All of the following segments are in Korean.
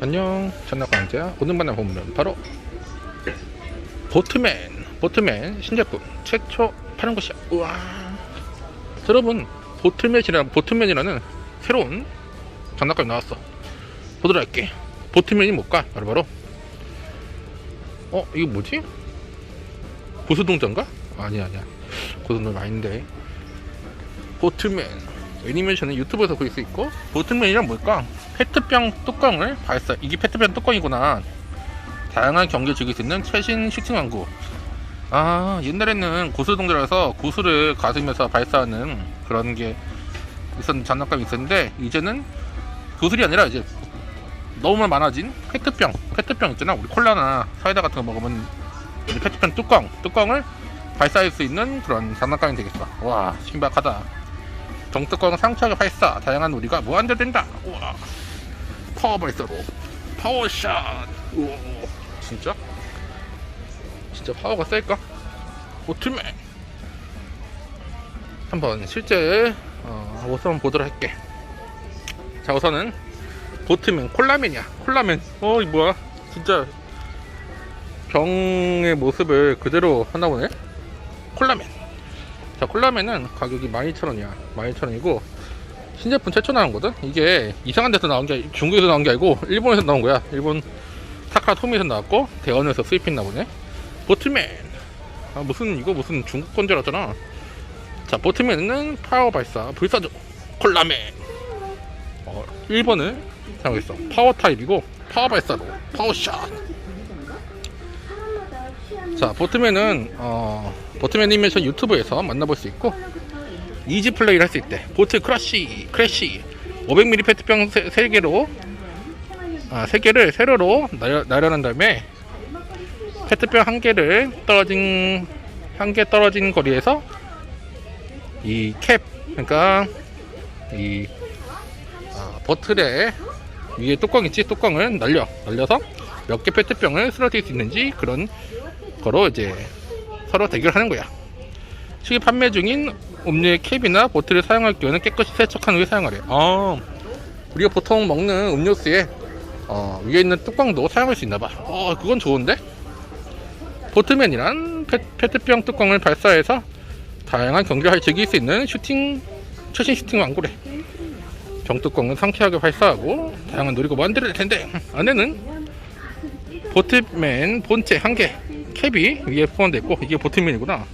안녕. 전나광자 오늘 만나 보면 바로 보트맨 보트맨 신제품 최초 파는 곳이야. 우와. 여러분 보트맨이라는 보트맨이라는 새로운 장난감이 나왔어. 보도록 할게. 보트맨이 뭘까? 바로 바로. 어 이거 뭐지? 고수동전가? 아니야 아니야. 고수동전 아닌데. 보트맨. 애니메이션은 유튜브에서 볼 수 있고 보트맨이란 뭘까? 페트병 뚜껑을 발사 이게 페트병 뚜껑이구나. 다양한 경기를 즐길 수 있는 최신 슈팅 왕구 아 옛날에는 고수동들에서 고수를 가슴에서 발사하는 그런 게 있었는 장난감이 있었는데 이제는 고술이 아니라 이제 너무 많아진 페트병 페트병 있잖아. 우리 콜라나 사이다 같은 거 먹으면 이 페트병 뚜껑 뚜껑을 발사할 수 있는 그런 장난감이 되겠어. 와 신박하다. 정뚜껑 상처가 발사 다양한 우리가 무한대된다. 우와 파워 발사로 파워샷. 우와 진짜? 진짜 파워가 셀까? 보트맨 한번 실제 어, 모습 한번 보도록 할게. 자 우선은 보트맨 콜라맨이야. 콜라맨. 어이 뭐야? 진짜 병의 모습을 그대로 하나 보네? 콜라맨. 자 콜라맨은 가격이 12,000원이야. 12,000원이고 신제품 최초 나온 거든? 이게 이상한 데서 나온 게 중국에서 나온 게 아니고 일본에서 나온 거야. 일본 타카토미에서 나왔고 대원에서 수입했나 보네. 보트맨. 아 무슨 이거 무슨 중국 건 줄 알았잖아. 자 보트맨은 파워 발사 불사조 콜라맨. 어, 1번을 사용했어. 파워 타입이고 파워 발사로 파워샷. 자 보트맨은 어, 보트맨 애니메이션 유튜브에서 만나볼 수 있고 이지 플레이를 할 수 있대. 보트 크러쉬 크래쉬. 500ml 페트병 3개로 아, 3개를 세로로 나려, 나려는 다음에 페트병 한 개를 떨어진 한 개 떨어진 거리에서 이 캡 그러니까 이 아, 버틀에 위에 뚜껑 있지? 뚜껑을 날려. 날려서 몇 개 페트병을 쓰러뜨릴 수 있는지 그런 거로 이제 서로 대결하는 거야. 시기 판매 중인 음료의 캡이나 보틀을 사용할 경우는 깨끗이 세척한 후에 사용하래. 아, 우리가 보통 먹는 음료수에 어, 위에 있는 뚜껑도 사용할 수 있나 봐. 어, 그건 좋은데? 보트맨이란 페, 페트병 뚜껑을 발사해서 다양한 경기를 즐길 수 있는 슈팅 최신 슈팅 왕구래. 병뚜껑은 상쾌하게 발사하고 다양한 놀이고 만들 텐데 안에는 보트맨 본체 한 개 캡이 위에 포함되어 있고 이게 보트맨이구나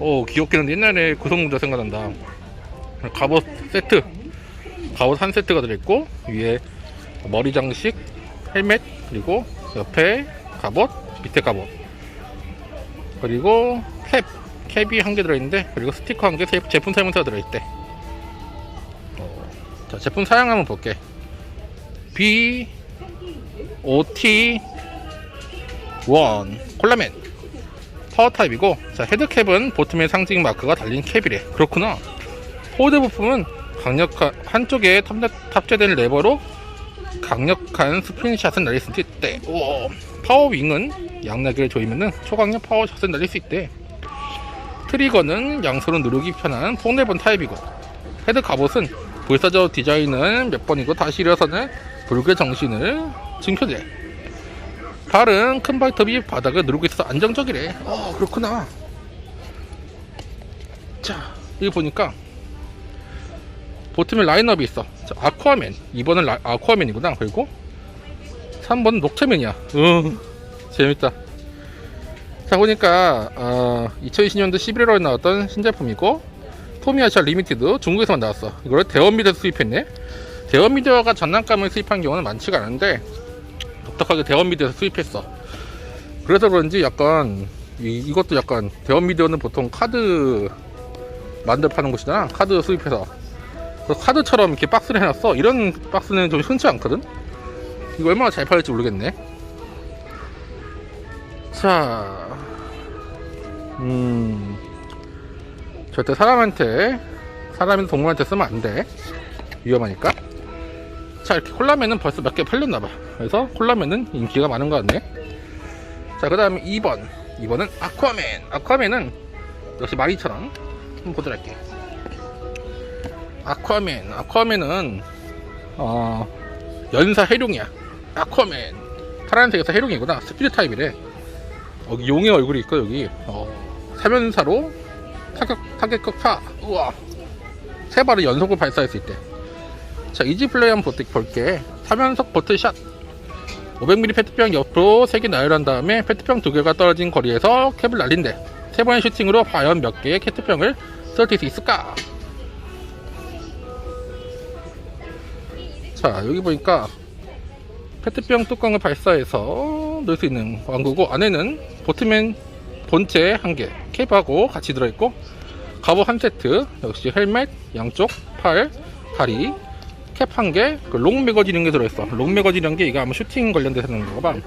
오 귀엽긴 한데 옛날에 구성문자 생각난다. 갑옷 세트. 갑옷 한 세트가 들어있고 위에 머리 장식 헬멧 그리고 옆에 갑옷 밑에 갑옷. 그리고 캡 캡이 한 개 들어있는데 그리고 스티커 한 개 제품 설명서가 들어있대. 어, 자 제품 사양 한번 볼게. B OT 1 콜라맨 타입이고 자 헤드캡은 보트맨 상징 마크가 달린 캡이래. 그렇구나. 포드 부품은 강력한 한쪽에 탑- 탑재된 레버로 강력한 스프링샷을 날릴 수 있대. 오, 파워윙은 양날개를 조이면은 초강력 파워샷을 날릴 수 있대. 트리거는 양손으로 누르기 편한 폭레본 타입이고 헤드 갑옷은 불사조 디자인은 몇 번이고 다시 일어서는 불교 정신을 증표돼 발은 큰 발톱이 바닥을 누르고 있어서 안정적이래. 어 그렇구나. 자 여기 보니까 보트맨 라인업이 있어. 자, 아쿠아맨. 2번은 라, 아쿠아맨이구나 그리고. 3번은 녹차맨이야. 응 재밌다. 자 보니까 어, 2020년도 11월에 나왔던 신제품이고 토미아샤 리미티드 중국에서만 나왔어. 이걸 대원미디어에서 수입했네. 대원미디어가 장난감을 수입한 경우는 많지가 않은데 독특하게 대원 미디어에서 수입했어. 그래서 그런지 약간 이, 이것도 약간 대원 미디어는 보통 카드 만들 파는 곳이잖아. 카드 수입해서. 그래서 카드처럼 이렇게 박스를 해놨어. 이런 박스는 좀 흔치 않거든? 이거 얼마나 잘 팔릴지 모르겠네. 자, 음, 절대 사람한테, 사람이 동물한테 쓰면 안 돼. 위험하니까. 자, 이렇게 콜라맨은 벌써 몇 개 팔렸나봐. 그래서 콜라맨은 인기가 많은 것 같네. 자, 그 다음에 2번. 2번은 아쿠아맨. 아쿠아맨은 역시 12,000원. 한번 보도록 할게. 아쿠아맨. 아쿠아맨은, 어, 연사 해룡이야. 아쿠아맨 파란색에서 해룡이구나 스피드 타입이래 여기 용의 얼굴이 있고 여기 어, 사면사로 타격 타격극 파 우와 세 발을 연속으로 발사할 수 있대 자 이지 플레이 한번 볼- 볼게. 사면석 버트샷. 500ml 페트병 옆으로 3개 나열한 다음에 페트병 2개가 떨어진 거리에서 캡을 날린대. 세 번의 슈팅으로 과연 몇 개의 페트병을 쏠수 있을까? 자 여기 보니까 페트병 뚜껑을 발사해서 넣을 수 있는 왕구고 안에는 보트맨 본체 한 개, 캡하고 같이 들어있고 갑옷 한 세트, 역시 헬멧, 양쪽, 팔, 다리, 캡 한 개, 그롱 매거진 이런 게 들어있어. 롱 매거진 이런 게 이거 아마 슈팅 관련돼서 하는 거가 봐.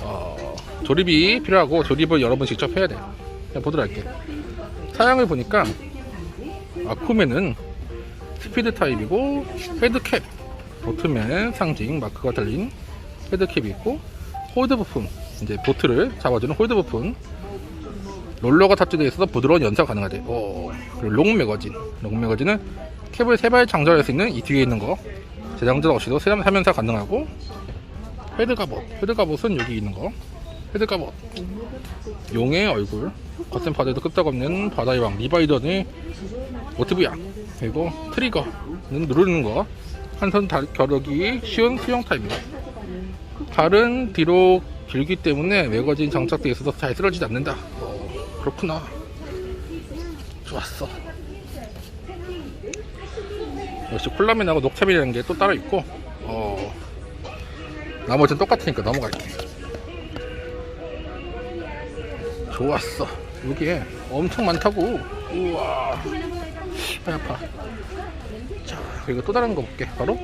어, 조립이 필요하고 조립을 여러 번 직접 해야 돼. 그냥 보도록 할게. 사양을 보니까 아쿠맨은 스피드 타입이고 헤드캡 보트맨 상징 마크가 달린 헤드캡이 있고 홀드 부품 이제 보트를 잡아주는 홀드 부품 롤러가 탑재되어 있어서 부드러운 연사가 가능하대 오, 롱 매거진 롱 매거진은 캡을 세발 장전할 수 있는 이 뒤에 있는 거. 재장전 없이도 세람 사면사 가능하고 헤드 갑옷 헤드 갑옷은 여기 있는 거. 헤드 갑옷 용의 얼굴. 거센 바다에도 끄떡없는 바다의 왕 리바이던의 모티브야. 그리고 트리거는 누르는 거. 한 손 겨루기 쉬운 수영 타입이다. 발은 뒤로 길기 때문에 매거진 장착되어 있어서 잘 쓰러지지 않는다. 어, 그렇구나. 좋았어 역시 콜라민하고 녹차민이라는 게 또 따로 있고 어, 나머지는 똑같으니까 넘어갈게. 좋았어. 여기에 엄청 많다고. 우와. 배 아파. 자 그리고 또 다른 거 볼게. 바로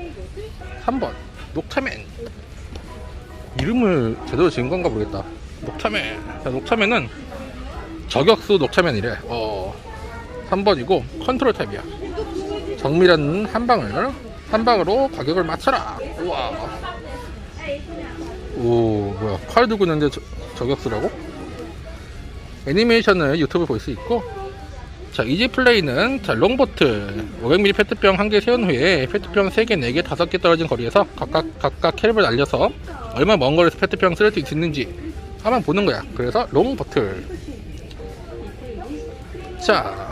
3번. 녹차맨. 이름을 제대로 지은 건가 모르겠다. 녹차맨. 자, 녹차맨은 저격수 녹차맨이래. 어 3번이고 컨트롤 타입이야 정밀한 한 방을 한 방으로 가격을 맞춰라. 우와. 오 뭐야. 칼 들고 있는데 저, 저격수라고? 애니메이션을 유튜브 볼 수 있고. 자 이지 플레이는 자 롱보트. 500ml 페트병 한 개 세운 후에 페트병 3개, 4개, 5개 떨어진 거리에서 각각 각각 캡을 날려서 얼마 먼 거리에서 페트병 쓸 수 있는지 한번 보는 거야. 그래서 롱보트. 자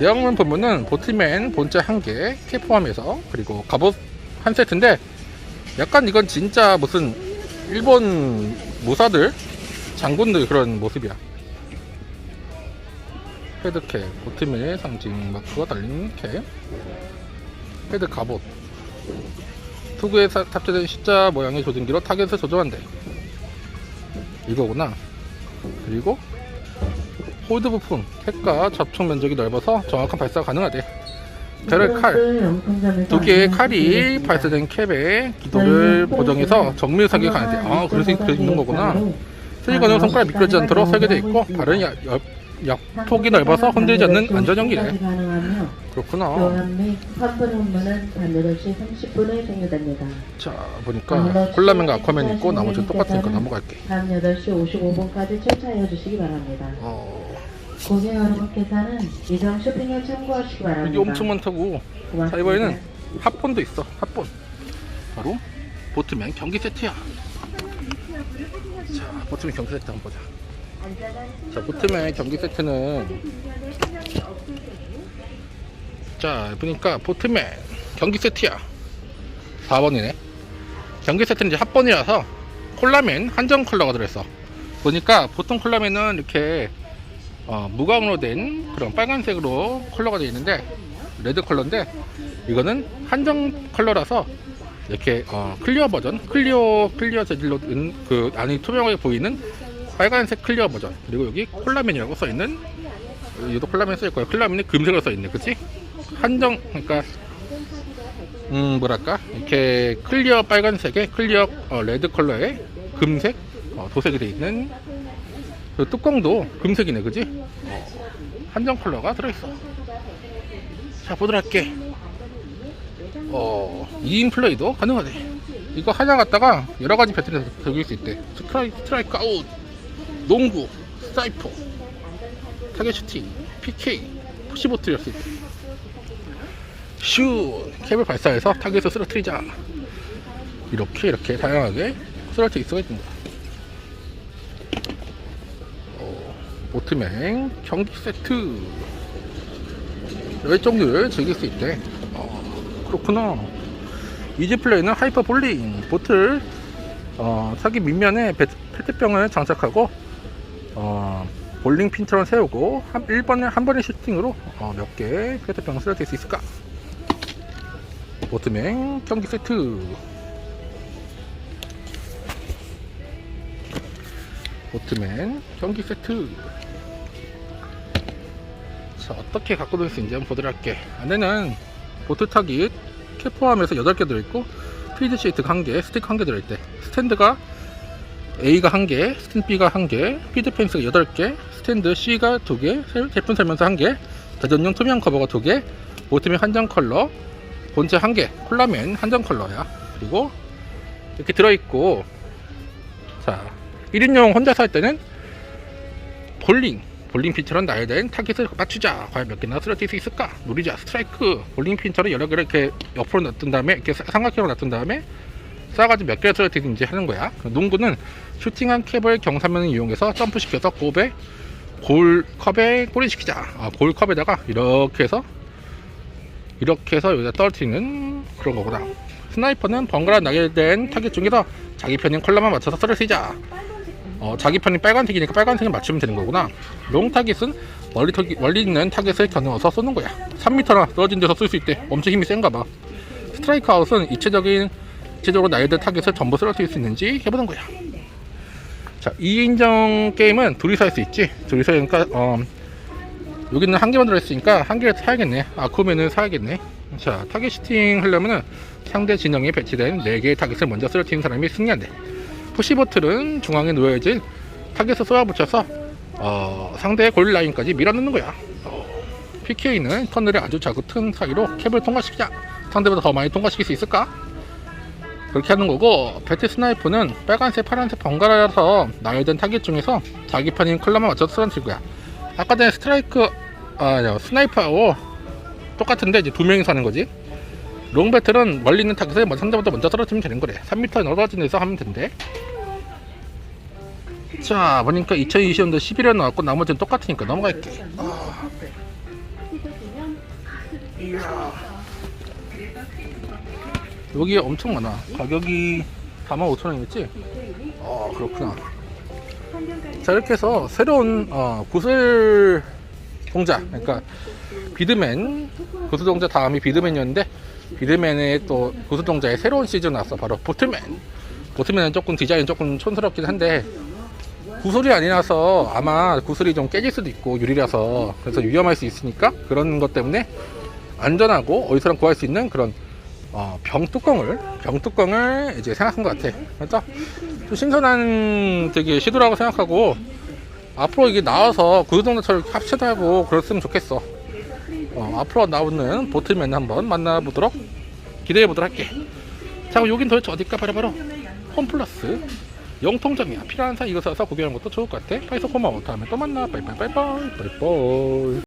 내용만 보면은 보트맨 본체 한 개, 캡 포함해서 그리고 갑옷 한 세트인데 약간 이건 진짜 무슨 일본 무사들 장군들 그런 모습이야 헤드캡, 보트맨의 상징 마크가 달린 캡, 헤드 갑옷, 투구에 사- 탑재된 십자 모양의 조준기로 타겟을 조정한대. 이거구나. 그리고 홀드 부품, 캡과 접촉 면적이 넓어서 정확한 발사가 가능하대. 배럴 칼, 두 개의 칼이 발사된 캡에 기도를 고정해서 정밀 사격이 가능해. 아, 그래서 이렇게 있는 거구나. 트리거는 손가락 미끄러지지 않도록 설계되어 있고, 발은 약, 약, 약폭이 넓어서 흔들리지 않는. 가능하며 그렇구나. 교환 및 환불 업무는 밤 8시 30분에 종료됩니다. 자, 보니까 콜라맨과 아쿠아맨 있고 나머지는 똑같으니까 넘어갈게. 밤 8시 55분까지 철차해 주시기 바랍니다. 어, 고객 여러분께서는 이전 쇼핑에 참고하시기 바랍니다. 이게 엄청 많다고. 고맙습니다. 자, 이번에는 핫본도 있어. 핫본. 바로 보트맨 경기 세트야. 자, 보트맨 경기 세트 한번 보자. 자, 보트맨 경기 세트는 자, 보니까 보트맨 경기 세트야. 4번이네. 경기 세트는 이제 핫본이라서 콜라맨 한정 컬러가 들어있어. 보니까 보통 콜라맨은 이렇게 어, 무광으로 된 그런 빨간색으로 컬러가 되어 있는데 레드 컬러인데 이거는 한정 컬러라서 이렇게 어, 클리어 버전 클리어 클리어 재질로 된그 안이 투명하게 보이는 빨간색 클리어 버전. 그리고 여기 콜라맨이라고 써 있는 얘도 콜라맨 써있고요. 콜라맨이 금색으로 써 있네. 그치? 한정 그러니까 음 뭐랄까? 이렇게 클리어 빨간색에 클리어 어, 레드 컬러에 금색 어, 도색이 되어 있는 그 뚜껑도 금색이네 그지? 어, 한정 컬러가 들어있어. 자 보도록 할게. 어 2인 플레이도 가능하네. 이거 하나 갖다가 여러가지 배틀에서 즐길 수 있대. 스트라이, 스트라이크 아웃 농구 사이퍼 타겟 슈팅 PK 푸시보트 할수 있대 슛 캡을 발사해서 타겟을 쓰러뜨리자. 이렇게 이렇게 다양하게 쓰러질 수가 거야. 보트맨 경기 세트 열종류를 즐길 수 있대. 어, 그렇구나. 이지 플레이는 하이퍼 볼링 보틀 어, 사기 밑면에 페- 페트병을 장착하고 어, 볼링 핀처럼 세우고 한 1번에 한 번의 슈팅으로 어, 몇개 페트병을 쓰러질 수 있을까? 보트맨 경기 세트 보트맨 경기 세트. 자 어떻게 갖고 놀 수 있는지 한번 보도록 할게. 안에는 보트 타깃 캡 포함해서 8개 들어있고 필드 시트 1개 스틱 1개 들어있대. 스탠드가 A가 1개 스탠드 B가 1개 필드 펜스가 8개 스탠드 C가 2개 제품 설명서 1개 대전용 투명 커버가 2개 보트맨 한정 컬러 본체 1개 콜라맨 한정 컬러야. 그리고 이렇게 들어있고 자 1인용 혼자서 할 때는 볼링 볼링 핀처럼 나열된 타깃을 맞추자. 과연 몇 개나 쓰러질 수 있을까? 노리자. 스트라이크. 볼링 핀처럼 여러 개를 이렇게 옆으로 놔둔 다음에 이렇게 삼각형으로 놔둔 다음에 쌓아가지고 몇 개를 쓰러지는지 하는 거야. 농구는 슈팅한 캡을 경사면을 이용해서 점프시켜서 골에 골컵에 꼬리시키자. 아, 골컵에다가 이렇게 해서 이렇게 해서 여기다 떨어뜨리는 그런 거구나. 스나이퍼는 번갈아 나열된 타깃 중에서 자기 편인 컬러만 맞춰서 쓰러지자 어, 자기 편이 빨간색이니까 빨간색을 맞추면 되는 거구나. 롱 타깃은 멀리, 터기- 멀리 있는 타깃을 겨누어서 쏘는 거야. 3m나 떨어진 데서 쏠 수 있대. 엄청 힘이 센가 봐. 스트라이크 아웃은 입체적인, 입체적으로 나열된 타깃을 전부 쓰러뜨릴 수 있는지 해보는 거야. 자, 2인정 게임은 둘이서 할 수 있지. 둘이서 그러니까, 어, 여기는 한 개만 들어있으니까 한 개를 사야겠네. 아쿠멘을 사야겠네. 자, 타겟 슈팅 하려면은 상대 진영에 배치된 4개의 타겟을 먼저 쓰러뜨리는 사람이 승리한대. 푸시버틀은 중앙에 놓여진 타겟을 쏘아붙여서 어, 상대의 골 라인까지 밀어넣는 거야. 어, PK는 터널의 아주 작은 틈 사이로 캡을 통과시키자. 상대보다 더 많이 통과시킬 수 있을까? 그렇게 하는 거고 배트 스나이프는 빨간색, 파란색 번갈아서 나열된 타겟 중에서 자기 편인 컬러만 맞춰서 쓰러뜨릴 거야. 아까 전에 스트라이크, 아, 스나이퍼하고 똑같은데 이제 두 명이서 하는 거지. 롱 배틀은 멀리 있는 타겟을 먼저 상대보다 먼저 떨어뜨리면 되는 거래. 3m 떨어진 데서 하면 된대. 자, 보니까 2020년도 11월 나왔고 나머지는 똑같으니까 넘어갈게. 아. 여기 엄청 많아. 가격이 45,000원이었지? 어, 그렇구나. 자, 이렇게 해서 새로운 어, 구슬 동작, 그러니까 비드맨 구슬 동작 다음이 비드맨이었는데 비드맨의 또 구슬 동작의 새로운 시즌 나왔어. 바로 보트맨. 보트맨은 조금 디자인 조금 촌스럽긴 한데 구슬이 아니라서 아마 구슬이 좀 깨질 수도 있고 유리라서 그래서 위험할 수 있으니까 그런 것 때문에 안전하고 어디서나 구할 수 있는 그런 어, 병뚜껑을 병뚜껑을 이제 생각한 것 같아. 그래서 좀 신선한 되게 시도라고 생각하고 앞으로 이게 나와서 구조동자처럼 합체도 하고 그랬으면 좋겠어. 어, 앞으로 나오는 보트맨 한번 만나보도록 기대해 보도록 할게. 자, 그럼 여긴 도대체 어딜까? 바로바로 홈플러스 영통점이야. 필요한 사람 이거 사서 구경하는 것도 좋을 것 같아. 파이서 고마워. 다음에 또 만나. 빠이빠이 빠이빠이. 빠이빠이.